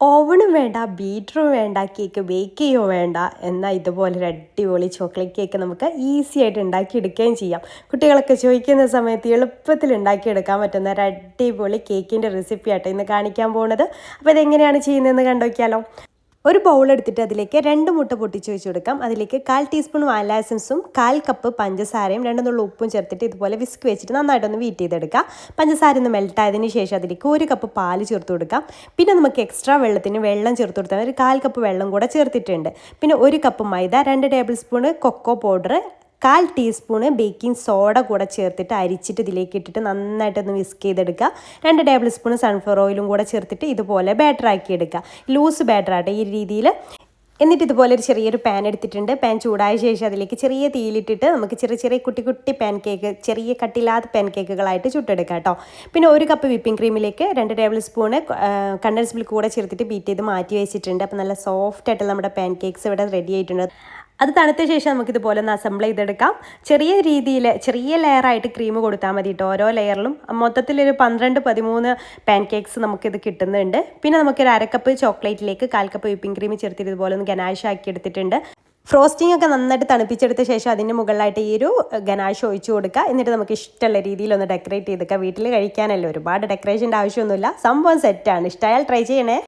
ഓവണും വേണ്ട ബീറ്ററും വേണ്ട cake bake ചെയ്യുകയോ വേണ്ട എന്നാൽ ഇതുപോലെ ഒരു അടിപൊളി ചോക്ലേറ്റ് കേക്ക് നമുക്ക് ഈസി ആയിട്ട് ഉണ്ടാക്കിയെടുക്കുകയും ചെയ്യാം. കുട്ടികളൊക്കെ ചോദിക്കുന്ന സമയത്ത് എളുപ്പത്തിൽ ഉണ്ടാക്കിയെടുക്കാൻ പറ്റുന്ന ഒരു അടിപൊളി കേക്കിന്റെ റെസിപ്പി ഇന്ന് കാണിക്കാൻ പോകുന്നത്. അപ്പോൾ ഇതെങ്ങനെയാണ് ചെയ്യുന്നതെന്ന് കണ്ടുനോക്കിയാലോ? ഒരു ബൗൾ എടുത്തിട്ട് അതിലേക്ക് രണ്ട് മുട്ട പൊട്ടിച്ച് വെച്ച് കൊടുക്കാം. അതിലേക്ക് കാൽ ടീസ്പൂൺ വാനില എസൻസും കാൽ കപ്പ് പഞ്ചസാരയും രണ്ടെന്നുള്ള ഉപ്പും ചേർത്തിട്ട് ഇതുപോലെ വിസ്ക് വെച്ചിട്ട് നന്നായിട്ടൊന്ന് വീറ്റ് ചെയ്തെടുക്കാം. പഞ്ചസാര ഒന്ന് മെൽറ്റ് ആയതിന് ശേഷം അതിലേക്ക് ഒരു കപ്പ് പാൽ ചേർത്ത് കൊടുക്കാം. പിന്നെ നമുക്ക് എക്സ്ട്രാ വെള്ളത്തിന് വെള്ളം ചേർത്ത് കൊടുത്താൽ ഒരു കാൽ കപ്പ് വെള്ളം കൂടെ ചേർത്തിട്ടുണ്ട്. പിന്നെ ഒരു കപ്പ് മൈദ രണ്ട് ടേബിൾ സ്പൂൺ കൊക്കോ പൗഡർ കാൽ ടീസ്പൂണ് ബേക്കിംഗ് സോഡ കൂടെ ചേർത്തിട്ട് അരിച്ചിട്ട് ഇതിലേക്ക് ഇട്ടിട്ട് നന്നായിട്ടൊന്ന് വിസ്ക് ചെയ്തെടുക്കുക. രണ്ട് ടേബിൾ സ്പൂൺ സൺഫ്ലവർ ഓയിലും കൂടെ ചേർത്തിട്ട് ഇതുപോലെ ബാറ്റർ ആക്കി എടുക്കുക. ലൂസ് ബാറ്റർ ആട്ടെ ഈ രീതിയിൽ എന്നിട്ട് ഇതുപോലെ ഒരു ചെറിയൊരു പാൻ എടുത്തിട്ടുണ്ട്. പാൻ ചൂടായ ശേഷം അതിലേക്ക് ചെറിയ തീയിലിട്ടിട്ട് നമുക്ക് ചെറിയ ചെറിയ കുട്ടി കുട്ടി പാൻ കേക്ക് ചെറിയ കട്ടില്ലാത്ത പാൻ കേക്കുകളായിട്ട് ചുട്ടെടുക്കാം കേട്ടോ പിന്നെ ഒരു കപ്പ് വിപ്പിംഗ് ക്രീമിലേക്ക് രണ്ട് ടേബിൾ സ്പൂണ് കണ്ടൻസ് മിൽക്ക് കൂടെ ചേർത്തിട്ട് ബീറ്റ് ചെയ്ത് മാറ്റി വെച്ചിട്ടുണ്ട്. അപ്പോൾ നല്ല സോഫ്റ്റ് ആയിട്ട് നമ്മുടെ പാൻ കേക്ക്സ് ഇവിടെ റെഡി ആയിട്ടുണ്ട്. അത് തണുത്ത ശേഷം നമുക്കിതുപോലെ ഒന്ന് അസംബിൾ ചെയ്തെടുക്കാം. ചെറിയ രീതിയിൽ ചെറിയ ലെയറായിട്ട് ക്രീം കൊടുത്താൽ മതി കേട്ടോ ഓരോ ലെയറിലും മൊത്തത്തിലൊരു പന്ത്രണ്ട് പതിമൂന്ന് പാൻ കേക്ക്സ് നമുക്കിത് കിട്ടുന്നുണ്ട്. പിന്നെ നമുക്കൊരു അരക്കപ്പ് ചോക്ലേറ്റിലേക്ക് കാൽ കപ്പ് വിപ്പിംഗ് ക്രീം ചേർത്തിട്ട് ഇതുപോലെ ഒന്ന് ഗനാഷ് ആക്കി എടുത്തിട്ടുണ്ട്. ഫ്രോസ്റ്റിംഗ് ഒക്കെ നന്നായിട്ട് തണുപ്പിച്ചെടുത്ത ശേഷം അതിന് മുകളിലായിട്ട് ഈ ഒരു ഗനാഷ് ഒഴിച്ചു കൊടുക്കുക. എന്നിട്ട് നമുക്ക് ഇഷ്ടമുള്ള രീതിയിൽ ഒന്ന് ഡെക്കറേറ്റ് ചെയ്തൊക്കെ വീട്ടിൽ കഴിക്കാനല്ലേ ഒരുപാട് ഡെക്കറേഷന്റെ ആവശ്യമൊന്നുമില്ല. സംഭവം സെറ്റാണ് ഇഷ്ടമായാൽ ട്രൈ ചെയ്യണേ.